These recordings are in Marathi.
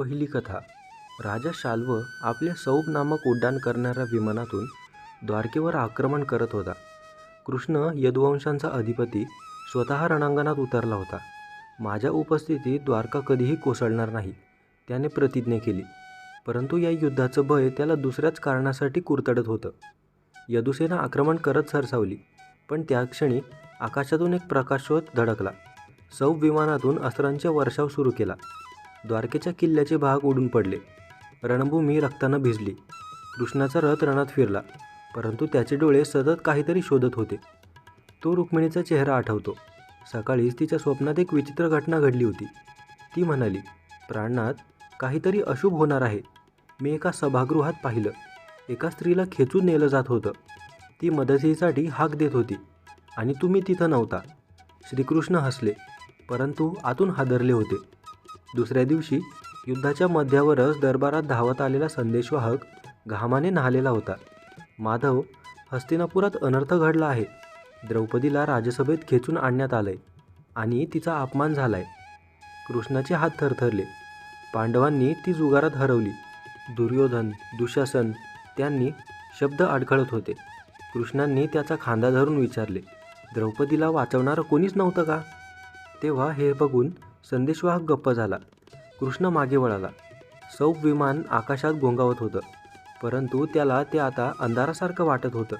पहिली कथा. राजा शाल्व आपल्या सौब नामक उड्डाण करणाऱ्या विमानातून द्वारकेवर आक्रमण करत होता. कृष्ण यदुवंशांचा अधिपती स्वतः रणांगणात उतरला होता. माझ्या उपस्थितीत द्वारका कधीही कोसळणार नाही त्याने प्रतिज्ञा केली. परंतु या युद्धाचं भय त्याला दुसऱ्याच कारणासाठी कुरतडत होतं. यदुसेना आक्रमण करत सरसावली पण त्या क्षणी आकाशातून एक प्रकाशोत धडकला. सौ विमानातून अस्त्रांचा वर्षाव सुरू केला. द्वारकेच्या किल्ल्याचे भाग उडून पडले. रणभूमी रक्तानं भिजली. कृष्णाचा रथ रणात फिरला परंतु त्याचे डोळे सतत काहीतरी शोधत होते. तो रुक्मिणीचा चेहरा आठवतो. सकाळीच तिच्या स्वप्नात एक विचित्र घटना घडली होती. ती म्हणाली प्राणात काहीतरी अशुभ होणार आहे. मी एका सभागृहात पाहिलं. एका स्त्रीला खेचून नेलं जात होतं. ती मदतीसाठी हाक देत होती आणि तुम्ही तिथं नव्हता. श्रीकृष्ण हसले परंतु आतून हादरले होते. दुसऱ्या दिवशी युद्धाच्या मध्यावरच दरबारात धावत आलेला संदेशवाहक घामाने न्हालेला होता. माधव हस्तिनापुरात अनर्थ घडला आहे. द्रौपदीला राजसभेत खेचून आणण्यात आलंय आणि तिचा अपमान झालाय. कृष्णाचे हात थरथरले. पांडवांनी ती जुगारात हरवली. दुर्योधन दुशासन त्यांनी शब्द अडखळत होते. कृष्णांनी त्याचा खांदा धरून विचारले द्रौपदीला वाचवणारं कोणीच नव्हतं का? तेव्हा हे बघून संदेशवाहक गप्प झाला. कृष्ण मागे वळाला. सौप विमान आकाशात गोंगावत होतं. परंतु त्याला ते आता अंधारासारखं वाटत होतं.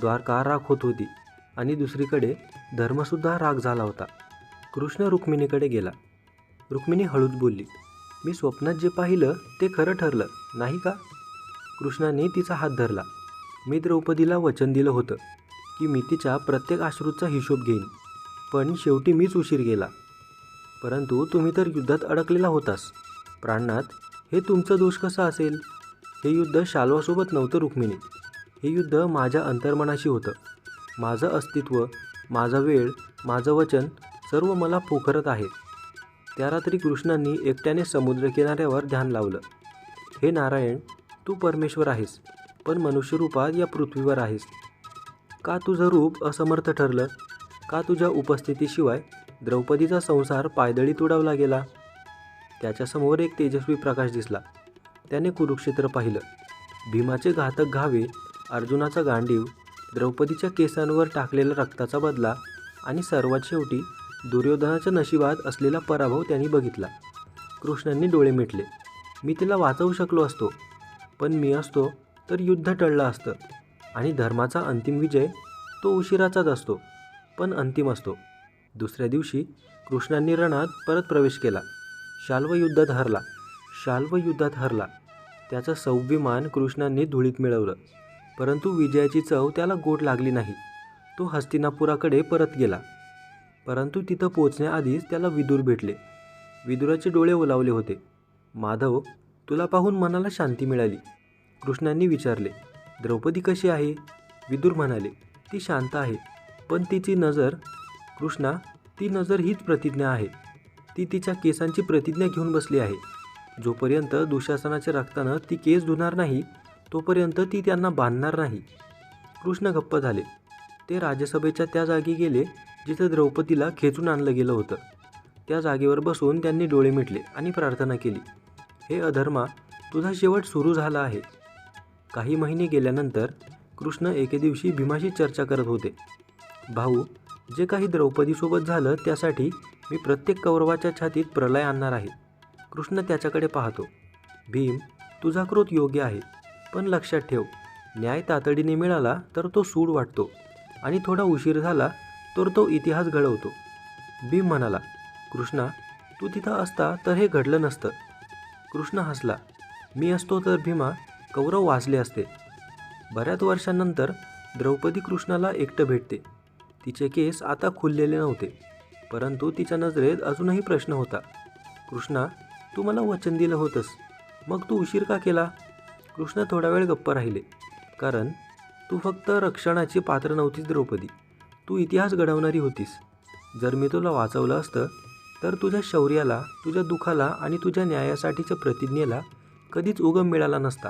द्वारका राख होत होती आणि दुसरीकडे धर्मसुद्धा राग झाला होता. कृष्ण रुक्मिणीकडे गेला. रुक्मिणी हळूच बोलली मी स्वप्नात जे पाहिलं ते खरं ठरलं नाही का? कृष्णाने तिचा हात धरला. मी द्रौपदीला वचन दिलं होतं की मी तिच्या प्रत्येक अश्रूचा हिशोब घेईन. पण शेवटी मीच उशीर गेला. परंतु तुम्ही तर युद्धात अडकलेला होतास. प्राणनाथ हे तुमचं दोष कसा असेल? हे युद्ध शाल्वासोबत नव्हतं रुक्मिणी. हे युद्ध माझ्या अंतर्मनाशी होतं. माझं अस्तित्व माझा वेळ माझं वचन सर्व मला पोखरत आहे. त्या रात्री कृष्णांनी एकट्याने समुद्रकिनाऱ्यावर ध्यान लावलं. हे नारायण तू परमेश्वर आहेस पण मनुष्यरूपात या पृथ्वीवर आहेस. का तुझं रूप असमर्थ ठरलं? का तुझ्या उपस्थितीशिवाय द्रौपदीचा संसार पायदळी तुडवला गेला. त्याच्यासमोर एक तेजस्वी प्रकाश दिसला. त्याने कुरुक्षेत्र पाहिलं. भीमाचे घातक घावे अर्जुनाचा गांडीव द्रौपदीच्या केसांवर टाकलेला रक्ताचा बदला आणि सर्वात शेवटी दुर्योधनाच्या नशिबात असलेला पराभव त्यांनी बघितला. कृष्णांनी डोळे मिटले. मी तिला वाचवू शकलो असतो. पण मी असतो तर युद्ध टळलं असतं. आणि धर्माचा अंतिम विजय तो उशिराचाच असतो. पण अंतिम असतो. दुसऱ्या दिवशी कृष्णांनी रणात परत प्रवेश केला. शाल्व युद्धात हरला. शाल्व युद्धात हरला. त्याचं सौविमान कृष्णांनी धुळीत मिळवलं. परंतु विजयाची चव त्याला गोड लागली नाही. तो हस्तिनापुराकडे परत गेला. परंतु तिथं पोचण्याआधीच त्याला विदूर भेटले. विदुराचे डोळे ओलावले होते. माधव तुला पाहून मनाला शांती मिळाली. कृष्णांनी विचारले द्रौपदी कशी आहे? विदूर म्हणाले ती शांत आहे पण तिची नजर कृष्णा ती नजर हीच प्रतिज्ञा आहे. ती तिच्या केसांची प्रतिज्ञा घेऊन बसली आहे. जोपर्यंत दुशासनाच्या रक्तानं ती केस धुणार नाही तोपर्यंत ती त्यांना बांधणार नाही. कृष्ण गप्प झाले. ते राज्यसभेच्या त्या जागी गेले जिथं द्रौपदीला खेचून आणलं गेलं होतं. त्या जागेवर बसून त्यांनी डोळे मिटले आणि प्रार्थना केली. हे अधर्मा तुझा शेवट सुरू झाला आहे. काही महिने गेल्यानंतर कृष्ण एके दिवशी भीमाशी चर्चा करत होते. भाऊ जे काही द्रौपदीसोबत झालं त्यासाठी मी प्रत्येक कौरवाच्या छातीत प्रलय आणणार आहे. कृष्ण त्याच्याकडे पाहतो. भीम तुझा क्रोध योग्य आहे पण लक्षात ठेव. न्याय तातडीने मिळाला तर तो सूड वाटतो आणि थोडा उशीर झाला तर तो इतिहास घडवतो. भीम म्हणाला कृष्णा तू तिथं असता तर हे घडलं नसतं. कृष्ण हसला मी असतो तर भीमा कौरव वाचले असते. बऱ्याच वर्षांनंतर द्रौपदी कृष्णाला एकटं भेटते. तिचे केस आता खुललेले नव्हते परंतु तिच्या नजरेत अजूनही प्रश्न होता. कृष्णा तू मला वचन दिलं होतंस मग तू उशीर का केला? कृष्ण थोडा वेळ गप्प राहिले कारण तू फक्त रक्षणाची पात्र नव्हतीस द्रौपदी. तू इतिहास घडवणारी होतीस. जर मी तुला वाचवलं असतं तर तुझ्या शौर्याला तुझ्या दुखाला आणि तुझ्या न्यायासाठीच्या प्रतिज्ञेला कधीच उगम मिळाला नसता.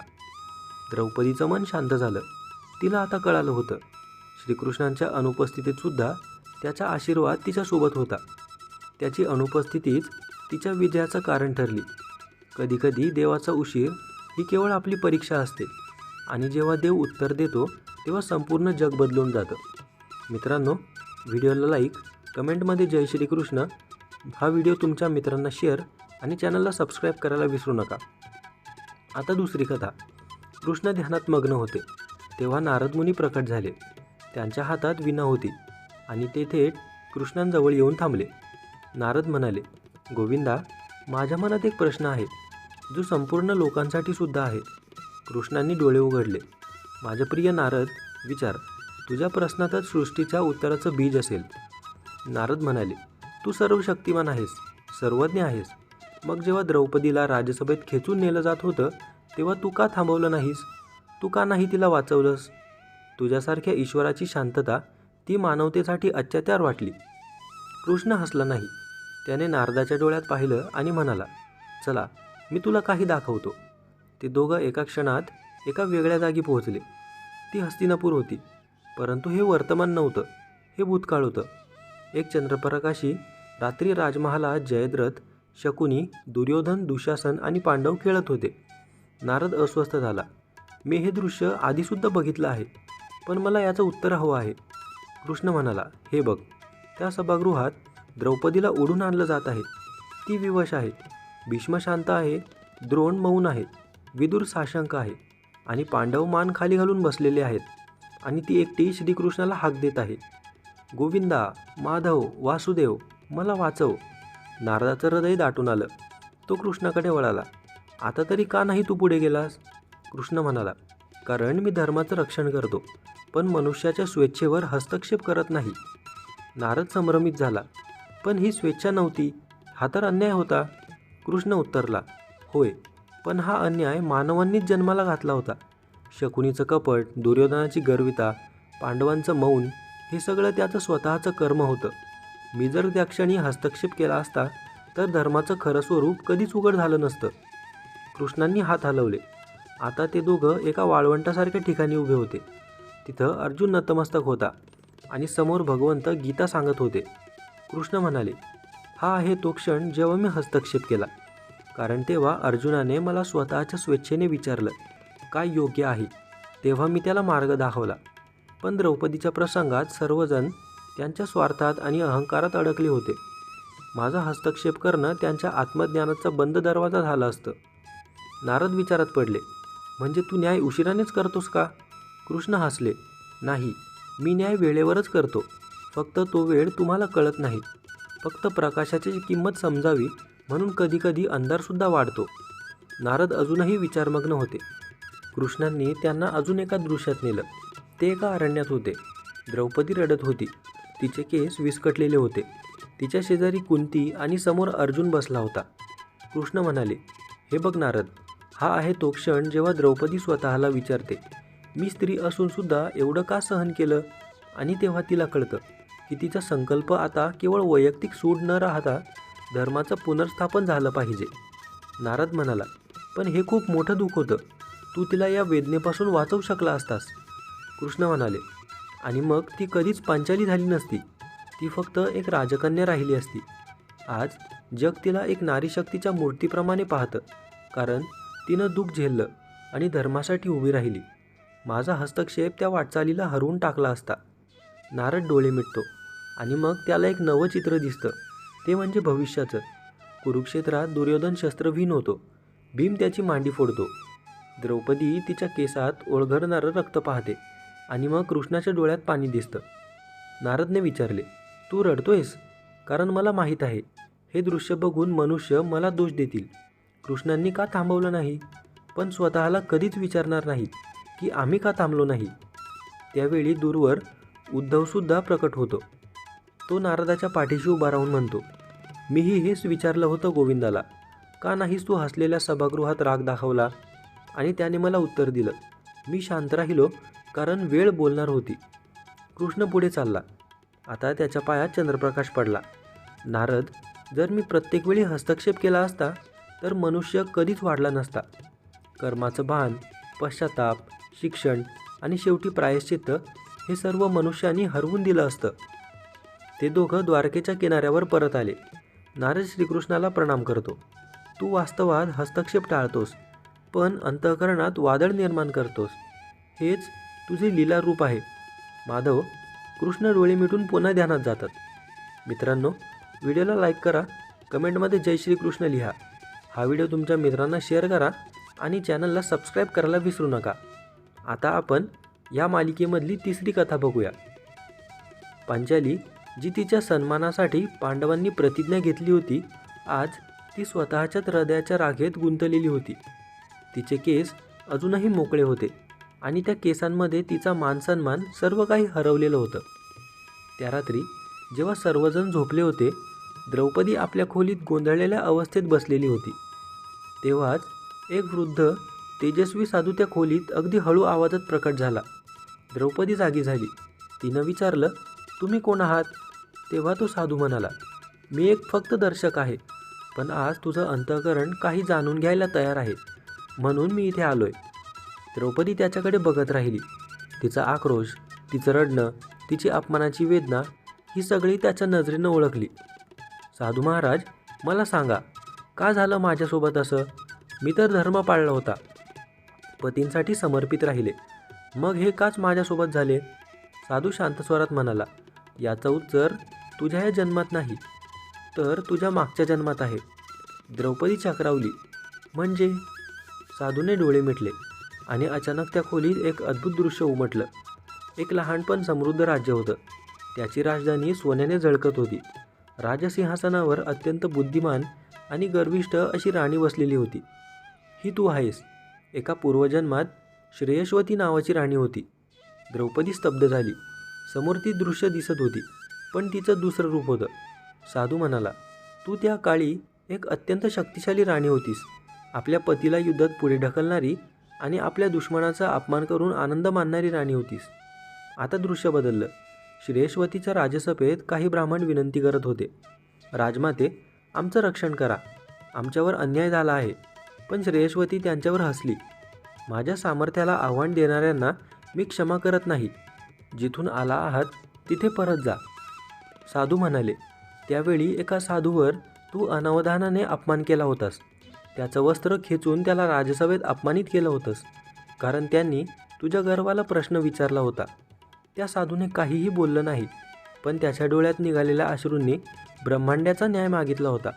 द्रौपदीचं मन शांत झालं. तिला आता कळालं होतं श्रीकृष्णांच्या अनुपस्थितीतसुद्धा त्याचा आशीर्वाद तिच्यासोबत होता. त्याची अनुपस्थितीच तिच्या विजयाचं कारण ठरली. कधीकधी देवाचा उशीर ही केवळ आपली परीक्षा असते आणि जेव्हा देव उत्तर देतो तेव्हा संपूर्ण जग बदलून जातं. मित्रांनो व्हिडिओला लाईक कमेंटमध्ये जय श्रीकृष्ण. हा व्हिडिओ तुमच्या मित्रांना शेअर आणि चॅनलला सबस्क्राईब करायला विसरू नका. आता दुसरी कथा. कृष्ण ध्यानात मग्न होते. तेव्हा नारदमुनी प्रकट झाले. त्यांच्या हातात विना होती आणि ते थेट कृष्णांजवळ येऊन थांबले. नारद म्हणाले गोविंदा माझ्या मनात एक प्रश्न आहे जो संपूर्ण लोकांसाठी सुद्धा आहे. कृष्णांनी डोळे उघडले. माझ्या प्रिय नारद विचार तुझ्या प्रश्नातच सृष्टीच्या उत्तराचं बीज असेल. नारद म्हणाले तू सर्व शक्तिमान आहेस सर्वज्ञ आहेस. मग जेव्हा द्रौपदीला राजसभेत खेचून नेलं जात होतं तेव्हा तू का थांबवलं नाहीस? तू का नाही तिला वाचवलंस? तुझ्यासारख्या ईश्वराची शांतता ती मानवतेसाठी अत्याचार वाटली. कृष्ण हसला नाही. त्याने नारदाच्या डोळ्यात पाहिलं आणि म्हणाला चला मी तुला काही दाखवतो. ते दोघं एका क्षणात एका वेगळ्या जागी पोहोचले. ती हस्तिनापूर होती. परंतु हे वर्तमान नव्हतं. हे भूतकाळ होतं. एक चंद्रप्रकाशी रात्री राजमहालात जयद्रथ शकुनी दुर्योधन दुशासन आणि पांडव खेळत होते. नारद अस्वस्थ झाला. मी हे दृश्य आधीसुद्धा बघितलं आहे. पण मला याचं उत्तर हवं आहे. कृष्ण म्हणाला हे बघ त्या सभागृहात द्रौपदीला ओढून आणलं जात आहे. ती विवश आहे. भीष्म शांत आहे. द्रोण मौन आहे. विदुर साशंक आहे. आणि पांडव मान खाली घालून बसलेले आहेत. आणि ती एकटी श्रीकृष्णाला हाक देत आहे. गोविंदा माधव वासुदेव मला वाचव. नारदाचं हृदय दाटून आलं. तो कृष्णाकडे वळाला आता तरी का नाही तू पुढे गेलास? कृष्ण म्हणाला कारण मी धर्माचं रक्षण करतो. पण मनुष्याच्या स्वेच्छेवर हस्तक्षेप करत नाही. नारद संभ्रमित झाला. पण ही स्वेच्छा नव्हती. हा तर अन्याय होता. कृष्ण उत्तरला होय पण हा अन्याय मानवांनीच जन्माला घातला होता. शकुनीचं कपट दुर्योधनाची गर्विता पांडवांचं मौन हे सगळं त्याचं स्वतःचं कर्म होतं. मी जर त्या क्षणी हस्तक्षेप केला असता तर धर्माचं खरं स्वरूप कधीच उघड झालं नसतं. कृष्णांनी हात हलवले. आता ते दोघं एका वाळवंटासारख्या ठिकाणी उभे होते. तिथं अर्जुन नतमस्तक होता आणि समोर भगवंत गीता सांगत होते. कृष्ण म्हणाले हा आहे तो क्षण जेव्हा मी हस्तक्षेप केला. कारण तेव्हा अर्जुनाने मला स्वतःच्या स्वेच्छेने विचारलं काय योग्य आहे? तेव्हा मी त्याला मार्ग दाखवला. पण द्रौपदीच्या प्रसंगात सर्वजण त्यांच्या स्वार्थात आणि अहंकारात अडकले होते. माझा हस्तक्षेप करणं त्यांच्या आत्मज्ञानाचा बंद दरवाजा झाला असतं. नारद विचारात पडले म्हणजे तू न्याय उशिरानेच करतोस का? कृष्ण हसले. नाही मी न्याय वेळेवरच करतो. फक्त तो वेळ तुम्हाला कळत नाही. फक्त प्रकाशाची किंमत समजावी म्हणून कधीकधी अंधारसुद्धा वाढतो. नारद अजूनही विचारमग्न होते. कृष्णांनी त्यांना अजून एका दृश्यात नेलं. ते एका अरण्यात होते. द्रौपदी रडत होती. तिचे केस विस्कटलेले होते. तिच्या शेजारी कुंती आणि समोर अर्जुन बसला होता. कृष्ण म्हणाले हे बघ नारद हा आहे तो क्षण जेव्हा द्रौपदी स्वतःला विचारते. मी स्त्री असूनसुद्धा एवढं का सहन केलं? आणि तेव्हा तिला कळतं की तिचा संकल्प आता केवळ वैयक्तिक सूड न राहता धर्माचं पुनर्स्थापन झालं पाहिजे. नारद म्हणाला पण हे खूप मोठं दुःख होतं. तू तिला या वेदनेपासून वाचवू शकला असतास. कृष्ण म्हणाले आणि मग ती कधीच पांचाली झाली नसती. ती फक्त एक राजकन्या राहिली असती. आज जग तिला एक नारीशक्तीच्या मूर्तीप्रमाणे पाहतं. कारण तिनं दुःख झेललं आणि धर्मासाठी उभी राहिली. माझा हस्तक्षेप त्या वाटचालीला हरवून टाकला असता. नारद डोळे मिटतो आणि मग त्याला एक नवं चित्र दिसतं. ते म्हणजे भविष्याचं. कुरुक्षेत्रात दुर्योधन शस्त्रभीन होतो. भीम त्याची मांडी फोडतो. द्रौपदी तिच्या केसात ओळघडणारं रक्त पाहते आणि मग कृष्णाच्या डोळ्यात पाणी दिसतं. नारदने विचारले तू रडतोयस? कारण मला माहीत आहे. हे दृश्य बघून मनुष्य मला दोष देतील. कृष्णांनी का थांबवलं नाही? पण स्वतःला कधीच विचारणार नाहीत. की आम्ही का थांबलो नाही? त्यावेळी दूरवर उद्धवसुद्धा प्रकट होतो. तो नारदाच्या पाठीशी उभा राहून म्हणतो मीही हेच विचारलं होतं गोविंदाला का नाहीस तू हसलेल्या सभागृहात राग दाखवला? आणि त्याने मला उत्तर दिलं मी शांत राहिलो कारण वेळ बोलणार होती. कृष्ण पुढे चालला. आता त्याच्या पायात चंद्रप्रकाश पडला. नारद जर मी प्रत्येक वेळी हस्तक्षेप केला असता तर मनुष्य कधीच वाढला नसता. कर्माचं भान पश्चाताप शिक्षण आणि शेवटी प्रायश्चित्त हे सर्व मनुष्यानी हरवून दिलं असतं. ते दोघं द्वारकेच्या किनाऱ्यावर परत आले. नारद श्रीकृष्णाला प्रणाम करतो. तू वास्तवात हस्तक्षेप टाळतोस पण अंतःकरणात वादळ निर्माण करतोस. हेच तुझे लीला रूप आहे. माधव कृष्ण डोळे मिटून पुन्हा ध्यानात जातात. मित्रांनो व्हिडिओला लाईक करा कमेंटमध्ये जय श्रीकृष्ण लिहा. हा व्हिडिओ तुमच्या मित्रांना शेअर करा आणि चॅनलला सबस्क्राईब करायला विसरू नका. आता आपण या मालिकेमधली तिसरी कथा बघूया. पांचाली जी तिच्या सन्मानासाठी पांडवांनी प्रतिज्ञा घेतली होती आज ती स्वतःच्याच हृदयाच्या रागेत गुंतलेली होती. तिचे केस अजूनही मोकळे होते आणि त्या केसांमध्ये तिचा मानसन्मान सर्व काही हरवलेलं होतं. त्या रात्री जेव्हा सर्वजण झोपले होते द्रौपदी आपल्या खोलीत गोंधळलेल्या अवस्थेत बसलेली होती. तेव्हाच एक वृद्ध तेजस्वी साधू त्या खोलीत अगदी हळू आवाजात प्रकट झाला. द्रौपदी जागी झाली. तिनं विचारलं तुम्ही कोण आहात? तेव्हा तो साधू म्हणाला मी एक फक्त दर्शक आहे पण आज तुझं अंतःकरण काही जाणून घ्यायला तयार आहे म्हणून मी इथे आलोय. द्रौपदी त्याच्याकडे बघत राहिली. तिचा आक्रोश तिचं रडणं तिची अपमानाची वेदना ही सगळी त्याच्या नजरेनं ओळखली. साधू महाराज मला सांगा का झालं माझ्यासोबत असं? मी तर धर्म पाळला होता. पतींसाठी समर्पित राहिले. मग हे काच माझ्यासोबत झाले? साधू शांत स्वरात म्हणाला याचं उत्तर तुझ्या या जन्मात नाही तर तुझ्या मागच्या जन्मात आहे. द्रौपदी चक्रावली. म्हणजे? साधूने डोळे मिटले आणि अचानक त्या खोलीत एक अद्भुत दृश्य उमटलं. एक लहानपण समृद्ध राज्य होतं. त्याची राजधानी सोन्याने झळकत होती. राजसिंहासनावर अत्यंत बुद्धिमान आणि गर्विष्ठ अशी राणी बसलेली होती. ही तू आहेस एका पूर्वजन्मात श्रेयस्वती नावाची राणी होती. द्रौपदी स्तब्ध झाली. समोर ती दृश्य दिसत होती पण तिचं दुसरं रूप होतं. साधू म्हणाला तू त्या काळी एक अत्यंत शक्तिशाली राणी होतीस. आपल्या पतीला युद्धात पुढे ढकलणारी आणि आपल्या दुश्मनाचा अपमान करून आनंद मानणारी राणी होतीस. आता दृश्य बदललं. श्रेयस्वतीच्या राजसभेत काही ब्राह्मण विनंती करत होते. राजमाते आमचं रक्षण करा. आमच्यावर अन्याय झाला आहे. पण श्रेयस्वती त्यांच्यावर हसली. माझ्या सामर्थ्याला आव्हान देणाऱ्यांना मी क्षमा करत नाही. जिथून आला आहात तिथे परत जा. साधू म्हणाले त्यावेळी एका साधूवर तू अनावधानाने अपमान केला होतास. त्याचं वस्त्र खेचून त्याला राजसभेत अपमानित केलं होतंस. कारण त्यांनी तुझ्या गर्वाला प्रश्न विचारला होता. त्या साधूने काहीही बोललं नाही पण त्याच्या डोळ्यात निघालेल्या अश्रूंनी ब्रह्मांड्याचा न्याय मागितला होता.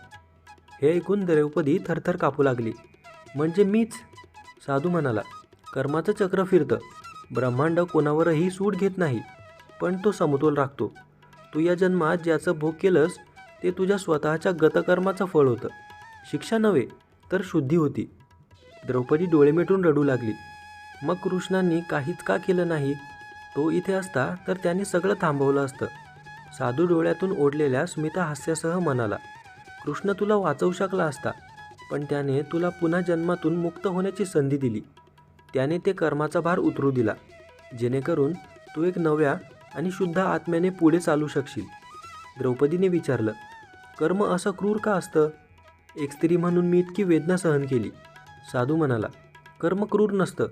हे ऐकून द्रौपदी थरथर कापू लागली. म्हणजे मीच. साधू म्हणाला कर्माचं चक्र फिरतं. ब्रह्मांड कोणावरही सूट घेत नाही पण तो समतोल राखतो. तू या जन्मात ज्याचं भोग केलंस ते तुझ्या स्वतःच्या गतकर्माचं फळ होतं. शिक्षा नव्हे तर शुद्धी होती. द्रौपदी डोळे मिटून रडू लागली. मग कृष्णांनी काहीच का केलं नाही? तो इथे असता तर त्याने सगळं थांबवलं असतं. साधू डोळ्यातून ओढलेल्या स्मिता हास्यासह म्हणाला कृष्ण तुला वाचवू शकला असता. पण त्याने तुला पुन्हा जन्मातून मुक्त होण्याची संधी दिली. त्याने ते कर्माचा भार उतरू दिला. जेणेकरून तू एक नव्या आणि शुद्ध आत्म्याने पुढे चालू शकशील. द्रौपदीने विचारलं कर्म असं क्रूर का असतं? एक स्त्री म्हणून मी इतकी वेदना सहन केली. साधू म्हणाला कर्म क्रूर नसतं.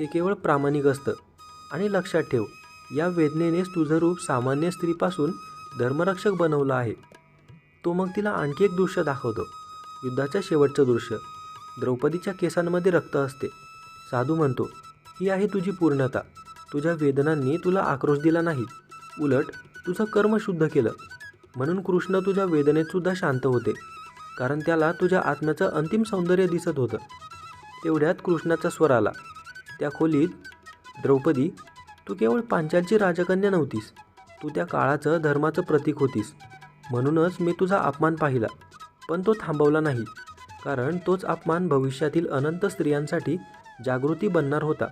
ते केवळ प्रामाणिक असतं. आणि लक्षात ठेव या वेदनेनेच तुझं रूप सामान्य स्त्रीपासून धर्मरक्षक बनवलं आहे. तो मग तिला आणखी एक दृश्य दाखवतो. युद्धाच्या शेवटचं दृश्य. द्रौपदीच्या केसांमध्ये रक्त असते. साधू म्हणतो ही आहे तुझी पूर्णता. तुझ्या वेदनांनी तुला आक्रोश दिला नाही. उलट तुझं कर्म शुद्ध केलं. म्हणून कृष्ण तुझ्या वेदनेतसुद्धा शांत होते. कारण त्याला तुझ्या आत्म्याचं अंतिम सौंदर्य दिसत होतं. तेवढ्यात कृष्णाचा स्वर आला. त्या खोलीत द्रौपदी तू केवळ पांचालची राजकन्या नव्हतीस. तू त्या काळाचं धर्माचं प्रतीक होतीस. म्हणूनच मी तुझा अपमान पाहिला. पण तो थांबवला नाही. कारण तोच अपमान भविष्यातील अनंत स्त्रियांसाठी जागृती बनणार होता.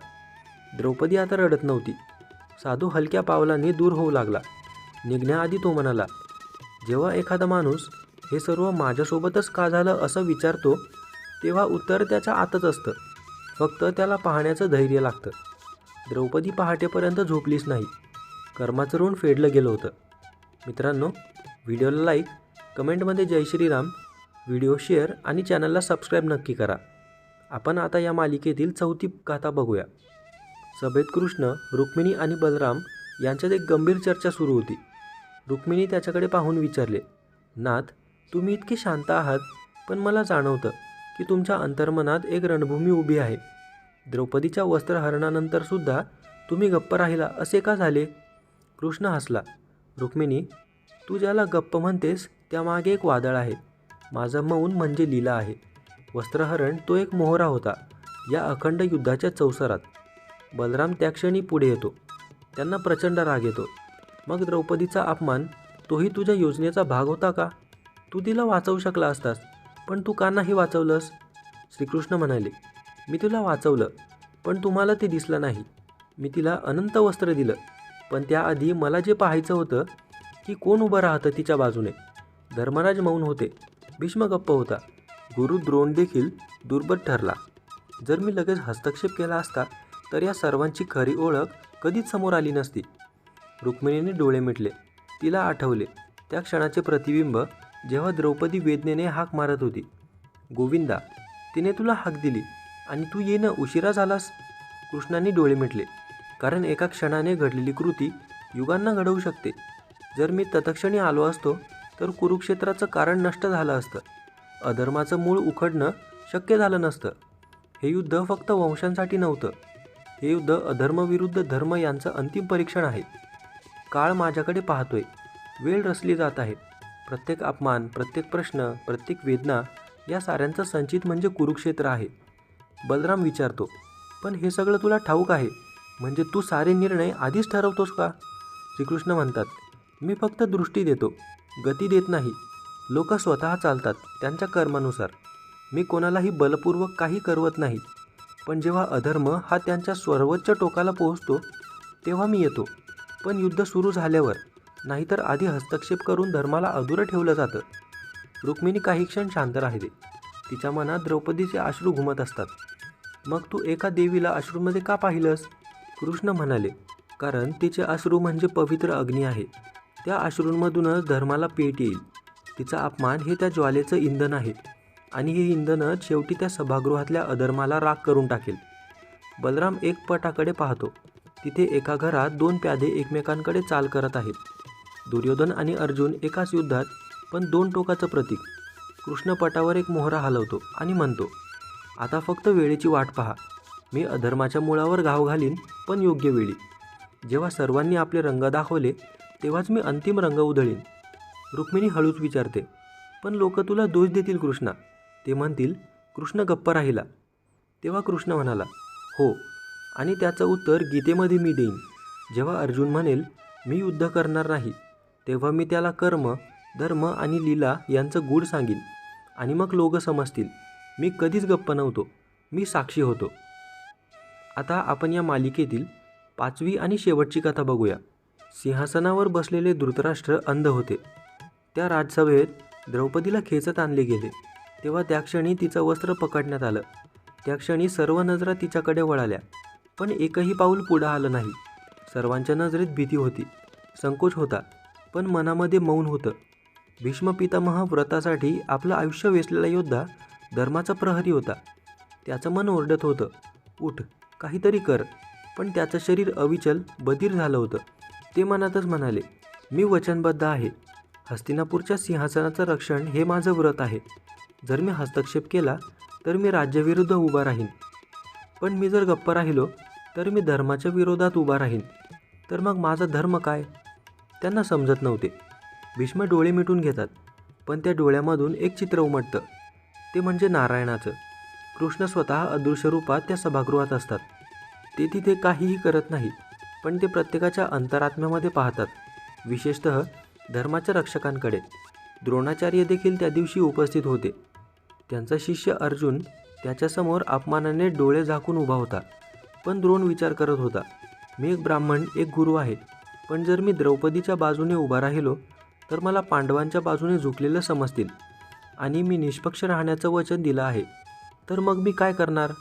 द्रौपदी आता रडत नव्हती. साधू हलक्या पावलांनी दूर होऊ लागला. निघण्याआधी तो म्हणाला जेव्हा एखादा माणूस हे सर्व माझ्यासोबतच का झालं असं विचारतो तेव्हा उत्तर त्याच्या आतच असतं. फक्त त्याला पाहण्याचं धैर्य लागतं. द्रौपदी पहाटेपर्यंत झोपलीच नाही. कर्माचं ऋण फेडलं गेलं होतं. मित्रांनो व्हिडिओला लाईक कमेंटमध्ये जय श्रीराम. व्हिडिओ शेअर आणि चॅनलला सबस्क्राईब नक्की करा. आपण आता या मालिकेतील चौथी गाथा बघूया. सभेत कृष्ण रुक्मिणी आणि बलराम यांच्यात एक गंभीर चर्चा सुरू होती. रुक्मिणी त्याच्याकडे पाहून विचारले नाथ तुम्ही इतके शांत आहात पण मला जाणवतं की तुमच्या अंतर्मनात एक रणभूमी उभी आहे. द्रौपदीच्या वस्त्रहरणानंतरसुद्धा तुम्ही गप्प राहिला असे का झाले? कृष्ण हसला रुक्मिणी तू ज्याला गप्प म्हणतेस त्यामागे एक वादळ आहे. माझं मौन म्हणजे लीला आहे. वस्त्रहरण तो एक मोहरा होता. या अखंड युद्धाच्या चौसरात. बलराम त्या क्षणी पुढे येतो. त्यांना प्रचंड राग येतो. मग द्रौपदीचा अपमान तोही तुझ्या योजनेचा भाग होता का? तू तिला वाचवू शकला असतास पण तू का नाही वाचवलंस? श्रीकृष्ण म्हणाले मी तुला वाचवलं पण तुम्हाला ते दिसलं नाही. मी तिला अनंत वस्त्र दिलं पण त्याआधी मला जे पाहायचं होतं की कोण उभं राहतं तिच्या बाजूने. धर्मराज मौन होते. भीष्म गप्प होता. गुरु द्रोण देखील दुर्बल ठरला. जर मी लगेच हस्तक्षेप केला असता तर या सर्वांची खरी ओळख कधीच समोर आली नसती. रुक्मिणीने डोळे मिटले. तिला आठवले त्या क्षणाचे प्रतिबिंब जेव्हा द्रौपदी वेदनेने हाक मारत होती. गोविंदा तिने तुला हाक दिली आणि तू येणं उशिरा झालास? कृष्णाने डोळे मिटले. कारण एका क्षणाने घडलेली कृती युगांना घडवू शकते. जर मी तत्क्षणी आलो असतो तर कुरुक्षेत्राचं कारण नष्ट झालं असतं. अधर्माचं मूळ उखडणं शक्य झालं नसतं. हे युद्ध फक्त वंशांसाठी नव्हतं. हे युद्ध अधर्मविरुद्ध धर्म यांचं अंतिम परीक्षण आहे. काळ माझ्याकडे पाहतोय. वेळ रचली जात आहे. प्रत्येक अपमान प्रत्येक प्रश्न प्रत्येक वेदना या साऱ्यांचं संचित म्हणजे कुरुक्षेत्र आहे. बलराम विचारतो पण हे सगळं तुला ठाऊक आहे? म्हणजे तू सारे निर्णय आधीच ठरवतोस का? श्रीकृष्ण म्हणतात मी फक्त दृष्टी देतो. गती देत नाही. लोक स्वतः चालतात त्यांच्या कर्मानुसार. मी कोणालाही बलपूर्वक काही करवत नाही. पण जेव्हा अधर्म हा त्यांच्या सर्वोच्च टोकाला पोहोचतो तेव्हा मी येतो. पण युद्ध सुरू झाल्यावर नाहीतर आधी हस्तक्षेप करून धर्माला अधुरं ठेवलं जातं. रुक्मिणी काही क्षण शांत राहिले. तिच्या मनात द्रौपदीचे अश्रू घुमत असतात. मग तू एका देवीला अश्रूमध्ये का पाहिलंस? कृष्ण म्हणाले कारण तिचे अश्रू म्हणजे पवित्र अग्नी आहे. त्या अश्रूंमधूनच धर्माला पेट येईल. तिचा अपमान हे त्या ज्वालेचं इंधन आहे. आणि हे इंधनच शेवटी त्या सभागृहातल्या अधर्माला राग करून टाकेल. बलराम एक पटाकडे पाहतो. तिथे एका घरात दोन प्यादे एकमेकांकडे चाल करत आहेत. दुर्योधन आणि अर्जुन एकाच युद्धात पण दोन टोकाचं प्रतीक. कृष्ण पटावर एक मोहरा हलवतो आणि म्हणतो आता फक्त वेळेची वाट पहा. मी अधर्माच्या मुळावर घाव घालीन पण योग्य वेळी. जेव्हा सर्वांनी आपले रंग दाखवले तेव्हाच मी अंतिम रंग उधळीन. रुक्मिणी हळूच विचारते पण लोक तुला दोष देतील कृष्णा. ते म्हणतील कृष्ण गप्प राहिला. तेव्हा कृष्ण म्हणाला हो आणि त्याचं उत्तर गीतेमध्ये मी देईन. जेव्हा अर्जुन म्हणेल मी युद्ध करणार नाही तेव्हा मी त्याला कर्म धर्म आणि लीला यांचं गूढ सांगीन. आणि मग लोक समजतील मी कधीच गप्प नव्हतो मी साक्षी होतो. आता आपण या मालिकेतील पाचवी आणि शेवटची कथा बघूया. सिंहासनावर बसलेले धृतराष्ट्र अंध होते. त्या राजसभेत द्रौपदीला खेचत आणले गेले. तेव्हा त्या क्षणी तिचं वस्त्र पकडण्यात आलं. त्या क्षणी सर्व नजरा तिच्याकडे वळाल्या. पण एकही पाऊल पुढं आलं नाही. सर्वांच्या नजरेत भीती होती. संकोच होता. पण मनामध्ये मौन होतं. भीष्म पितामह व्रतासाठी आपलं आयुष्य वेचलेला योद्धा धर्माचा प्रहरी होता. त्याचं मन ओरडत होतं. उठ काहीतरी कर. पण त्याचं शरीर अविचल बधीर झालं होतं. ते मनातच म्हणाले मी वचनबद्ध आहे. हस्तिनापूरच्या सिंहासनाचं रक्षण हे माझं व्रत आहे. जर मी हस्तक्षेप केला तर मी राज्याविरुद्ध उभा राहीन. पण मी जर गप्प राहिलो तर मी धर्माच्या विरोधात उभा राहीन. तर मग माझा धर्म काय? त्यांना समजत नव्हते. भीष्म डोळे मिटून घेतात पण त्या डोळ्यामधून एक चित्र उमटतं. ते म्हणजे नारायणाचं. कृष्ण स्वतः अदृश्य रूपात त्या सभागृहात असतात. ते तिथे काहीही करत नाही पण ते प्रत्येकाच्या अंतरात्म्यामध्ये पाहतात. विशेषत धर्माच्या रक्षकांकडे. द्रोणाचार्य देखील त्या दिवशी उपस्थित होते. त्यांचा शिष्य अर्जुन त्याच्यासमोर अपमानाने डोळे झाकून उभा होता. पण द्रोण विचार करत होता मी एक ब्राह्मण एक गुरु आहे. पण जर मी द्रौपदीच्या बाजूने उभा राहिलो तर मला पांडवांच्या बाजूने झुकलेलं समजतील. आणि मी निष्पक्ष राहण्याचं वचन दिलं आहे. तर मग मी काय करणार?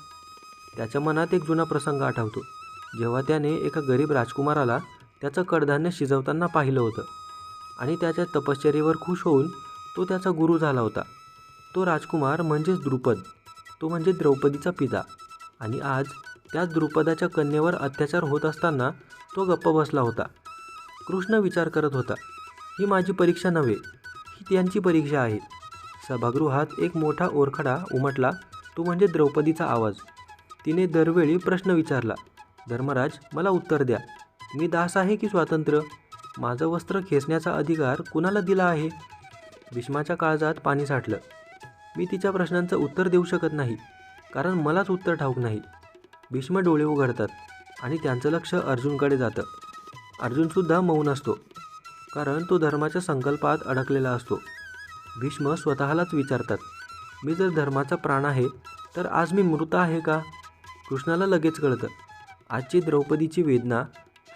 त्याच्या मनात एक जुना प्रसंग आठवतो. जेव्हा त्याने एका गरीब राजकुमाराला त्याचं कडधान्य शिजवताना पाहिलं होतं आणि त्याच्या तपश्चर्येवर खुश होऊन तो त्याचा गुरु झाला होता. तो राजकुमार म्हणजेच द्रुपद. तो म्हणजे द्रौपदीचा पिता. आणि आज त्याच द्रुपदाच्या कन्येवर अत्याचार होत असताना तो गप्प बसला होता. कृष्ण विचार करत होता ही माझी परीक्षा नव्हे ही त्यांची परीक्षा आहे. सभागृहात एक मोठा ओरखडा उमटला तो म्हणजे द्रौपदीचा आवाज. तिने दरवेळी प्रश्न विचारला धर्मराज मला उत्तर द्या. मी दास आहे की स्वातंत्र्य? माझं वस्त्र खेचण्याचा अधिकार कुणाला दिला आहे? भीष्माच्या काळजात पाणी साठलं. मी तिच्या प्रश्नांचं उत्तर देऊ शकत नाही कारण मलाच उत्तर ठाऊक नाही. भीष्म डोळे उघडतात आणि त्यांचं लक्ष अर्जुनकडे जातं. अर्जुनसुद्धा मौन असतो कारण तो धर्माच्या संकल्पात अडकलेला असतो. भीष्म स्वतःलाच विचारतात मी जर धर्माचा प्राण आहे तर आज मी मृत आहे का? कृष्णाला लगेच कळतं आजची द्रौपदीची वेदना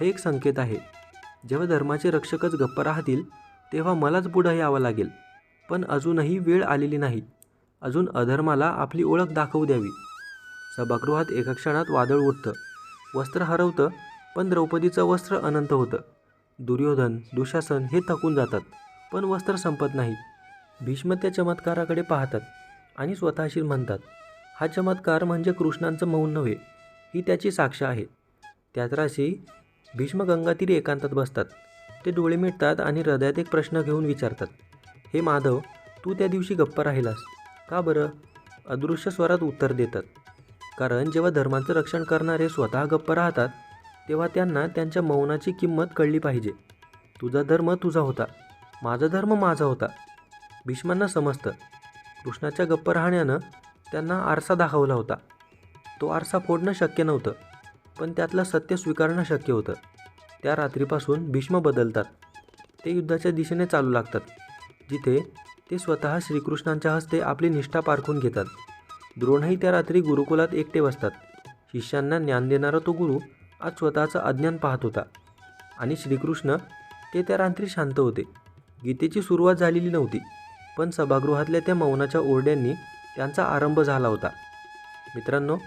हे एक संकेत आहे. जेव्हा धर्माचे रक्षकच गप्प राहतील तेव्हा मलाच पुढं यावं लागेल. पण अजूनही वेळ आलेली नाही. अजून अधर्माला आपली ओळख दाखवू द्यावी. सभागृहात एका क्षणात वादळ उठतं. वस्त्र हरवतं पण द्रौपदीचं वस्त्र अनंत होतं. दुर्योधन दुशासन हे थकून जातात पण वस्त्र संपत नाही. भीष्म त्या चमत्काराकडे पाहतात आणि स्वतःशी म्हणतात. हा चमत्कार म्हणजे कृष्णांचं मौन नव्हे ही त्याची साक्ष आहे. त्याच राशी भीष्म गंगातीरी एकांतात बसतात. ते डोळे मिटतात आणि हृदयात एक प्रश्न घेऊन विचारतात. हे माधव तू त्या दिवशी गप्प राहिलास. का बरं? अदृश्य स्वरात उत्तर देतात. कारण जेव्हा धर्माचं रक्षण करणारे स्वतः गप्प राहतात तेव्हा त्यांना त्यांच्या मौनाची किंमत कळली पाहिजे. तुझा धर्म तुझा होता. माझा धर्म माझा होता. भीष्मांना समजतं. कृष्णाच्या गप्प राहण्यानं त्यांना आरसा दाखवला होता. तो आरसा फोडणं शक्य नव्हतं पण त्यातलं सत्य स्वीकारणं शक्य होतं. त्या रात्रीपासून भीष्म बदलतात. ते युद्धाच्या दिशेने चालू लागतात जिथे ते स्वतः श्रीकृष्णांच्या हस्ते आपली निष्ठा पारखून घेतात. द्रोणही त्या रात्री गुरुकुलात एकटे बसतात. शिष्यांना ज्ञान देणारा तो गुरु आज स्वतःचं अज्ञान पाहत होता. आणि श्रीकृष्ण ते त्या रात्री शांत होते. गीतेची सुरुवात झालेली नव्हती पण सभागृहातल्या त्या मौनाच्या ओरड्यांनी त्यांचा आरंभ झाला होता. मित्रांनो